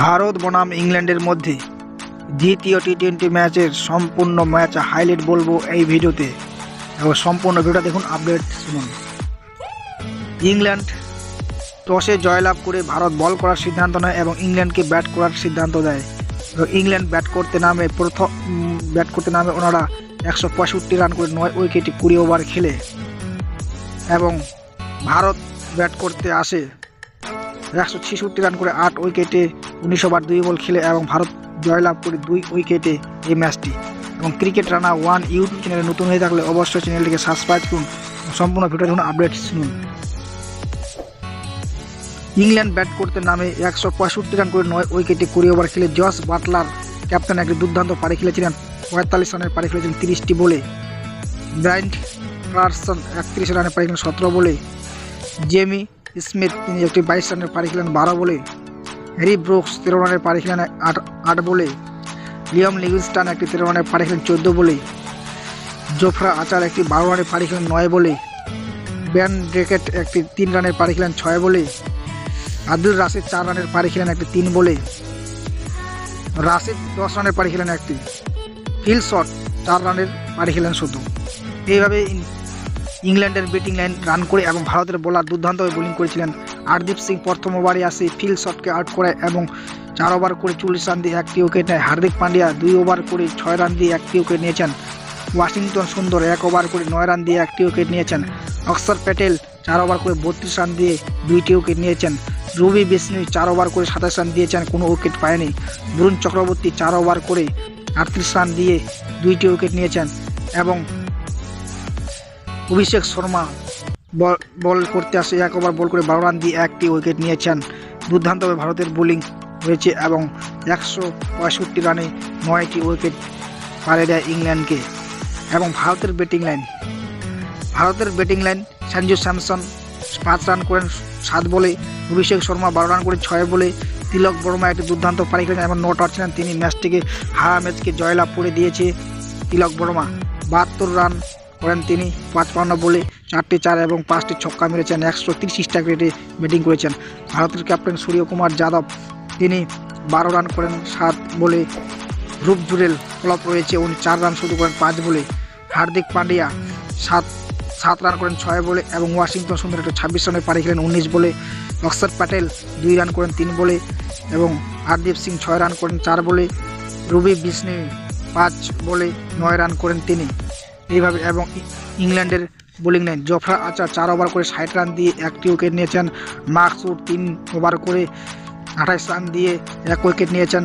ভারত বনাম ইংল্যান্ডের মধ্যে দ্বিতীয় টি টোয়েন্টি ম্যাচের সম্পূর্ণ ম্যাচ হাইলাইট বলব এই ভিডিওতে। এবং সম্পূর্ণ ভিডিওটা দেখুন আপডেট শুনুন। ইংল্যান্ড টসে জয়লাভ করে ভারত বল করার সিদ্ধান্ত নেয় এবং ইংল্যান্ডকে ব্যাট করার সিদ্ধান্ত দেয়। এবং ইংল্যান্ড ব্যাট করতে নামে প্রথম ব্যাট করতে নামে ওনারা একশো পঁয়ষট্টি রান করে নয় উইকেটে কুড়ি ওভার খেলে। এবং ভারত ব্যাট করতে আসে একশো ছেষট্টি রান করে আট উইকেটে উনিশ ওভার, দুই বল খেলে এবং ভারত জয়লাভ করে দুই উইকেটে এই ম্যাচটি। এবং ক্রিকেট রানা ওয়ান ইউটিউব চ্যানেলে নতুন হয়ে থাকলে অবশ্যই চ্যানেলটিকে সাবস্ক্রাইব করুন সম্পূর্ণ ভিডিও দেখুন, আপডেট শুনুন। ইংল্যান্ড ব্যাট করতে নামে একশো পঁয়ষট্টি রান করে নয় উইকেটে কুড়ি ওভার খেলে জস বাটলার ক্যাপ্টেন একটি দুর্দান্ত পারি খেলেছিলেন, পঁয়তাল্লিশ রানের পারি খেলেছিলেন তিরিশটি বলে। ব্রাইন্ট ক্লার্সন একত্রিশ রানের পারি খেলেন সতেরো বলে। জেমি স্মিথ তিনি একটি বাইশ রানের পারি খেলেন বারো বলে। হ্যারি ব্রুকস তেরো রানের পারি খেলেন আট আট বলে। লিয়াম লিভিংস্টান একটি তেরো রানের পারি খেলেন চোদ্দ বলে। জোফরা আচার একটি বারো রানের পারি খেলেন নয় বলে। ব্যান ড্রেকেট একটি তিন রানের পারি খেলেন ছয় বলে। আব্দুল রাশিদ চার রানের পারি খেলেন একটি তিন বলে। রাশিদ দশ রানের পারি খেলেন একটি। ফিল শট চার রানের পারি খেলেন শুধু। এইভাবে ইংল্যান্ডের ব্যাটিং লাইন রান করে এবং ভারতের বোলার দুর্দান্তভাবে বোলিং করেছিলেন। আরদীপ সিং প্রথম ওভারে আসে ফিল শটকে আউট করে এবং চার ওভার করে চল্লিশ রান দিয়ে একটি উইকেট নেয়। হার্দিক পান্ডিয়া দুই ওভার করে ছয় রান দিয়ে একটি উইকেট নিয়েছেন। ওয়াশিংটন সুন্দর এক ওভার করে নয় রান দিয়ে একটি উইকেট নিয়েছেন। অক্ষর প্যাটেল চার ওভার করে বত্রিশ রান দিয়ে দুইটি উইকেট নিয়েছেন। রবি বিষ্ণু চার ওভার করে সাতাশ রান দিয়েছেন, কোনো উইকেট পায়নি। বরুণ চক্রবর্তী চার ওভার করে আটত্রিশ রান দিয়ে দুইটি উইকেট নিয়েছেন এবং অভিষেক শর্মা বল করতে আসে। এক ওভার বল করে বারো রান দিয়ে একটি উইকেট নিয়েছেন। দুর্দান্তভাবে ভারতের বোলিং হয়েছে এবং একশো পঁয়ষট্টি রানে নয়টি উইকেট পারে দেয় ইংল্যান্ডকে। এবং ভারতের ব্যাটিং লাইন ভারতের ব্যাটিং লাইন সঞ্জু স্যামসন পাঁচ রান করেন, সাত বলে। অভিষেক শর্মা বারো রান করে ছয় বলে। তিলক বর্মা একটি দুর্দান্ত পারি খেলেন এবং নট ছিলেন। তিনি ম্যাচটিকে হারা ম্যাচকে জয়লাভ করে দিয়েছে তিলক বর্মা। বাহাত্তর রান করেন তিনি। পাঁচ পাঁচপান্ন বলে চারটি চার এবং পাঁচটি ছক্কা মেরেছেন। একশো তিরিশ স্ট্রাইক রেটে ব্যাটিং করেছেন। ভারতের ক্যাপ্টেন সূর্যকুমার যাদব, তিনি বারো রান করেন, সাত বলে রূপ জুরেল ফলপ রয়েছে। উনি চার রান শুরু করেন, পাঁচ বলে হার্দিক পান্ডিয়া, সাত সাত রান করেন, ছয় বলে এবং ওয়াশিংটন সুন্দর একটা ছাব্বিশ রানের পারি খেলেন, উনিশ বলে অক্ষর প্যাটেল, দুই রান করেন, তিন বলে এবং হরদীপ সিং ছয় রান করেন, চার বলে রবি বিষ্ণু পাঁচ বলে নয় রান করেন তিনি। এইভাবে এবং ইংল্যান্ডের বোলিং লাইন জফরা আচার চার ওভার করে ষাট রান দিয়ে একটি উইকেট নিয়েছেন। মাকসুর তিন ওভার করে আঠাশ রান দিয়ে এক উইকেট নিয়েছেন।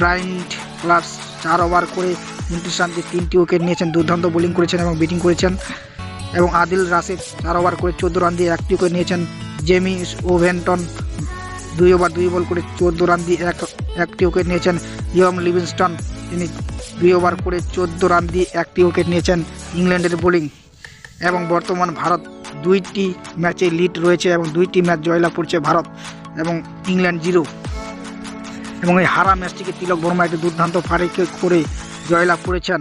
ব্রাইন্ট ক্লাস চার ওভার করে উনত্রিশ রান দিয়ে তিনটি উইকেট নিয়েছেন। দুর্দান্ত বোলিং করেছেন এবং ব্যাটিং করেছেন। এবং আদিল রাশেদ চার ওভার করে চোদ্দ রান দিয়ে একটি উইকেট নিয়েছেন। জেমি ওভেন্টন দুই ওভার দুই বল করে চোদ্দ রান দিয়ে এক একটি উইকেট নিয়েছেন। ইয়ম লিভিংস্টন, তিনি দুই ওভার করে চোদ্দ রান দিয়ে একটি উইকেট নিয়েছেন ইংল্যান্ডের বোলিং। এবং বর্তমান ভারত দুইটি ম্যাচে লিড রয়েছে এবং দুইটি ম্যাচ জয়লাভ করছে ভারত এবং ইংল্যান্ড জিরো এবং এই হারা ম্যাচটিকে তিলক বর্মা একটি দুর্দান্ত ফারিকে করে জয়লাভ করেছেন।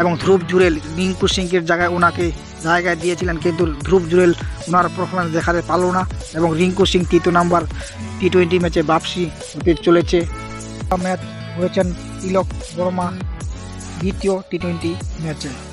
এবং ধ্রুব জুরেল, রিঙ্কু সিংয়ের জায়গায় ওনাকে জায়গায় দিয়েছিলেন, কিন্তু ধ্রুব জুরেল ওনার পারফরমেন্স দেখাতে পারল না। এবং রিঙ্কু সিং তৃতীয় নাম্বার টি টোয়েন্টি ম্যাচে বাপসি হতে চলেছে। ম্যাচ হয়েছেন তিলক বর্মা দ্বিতীয় টি টোয়েন্টি ম্যাচে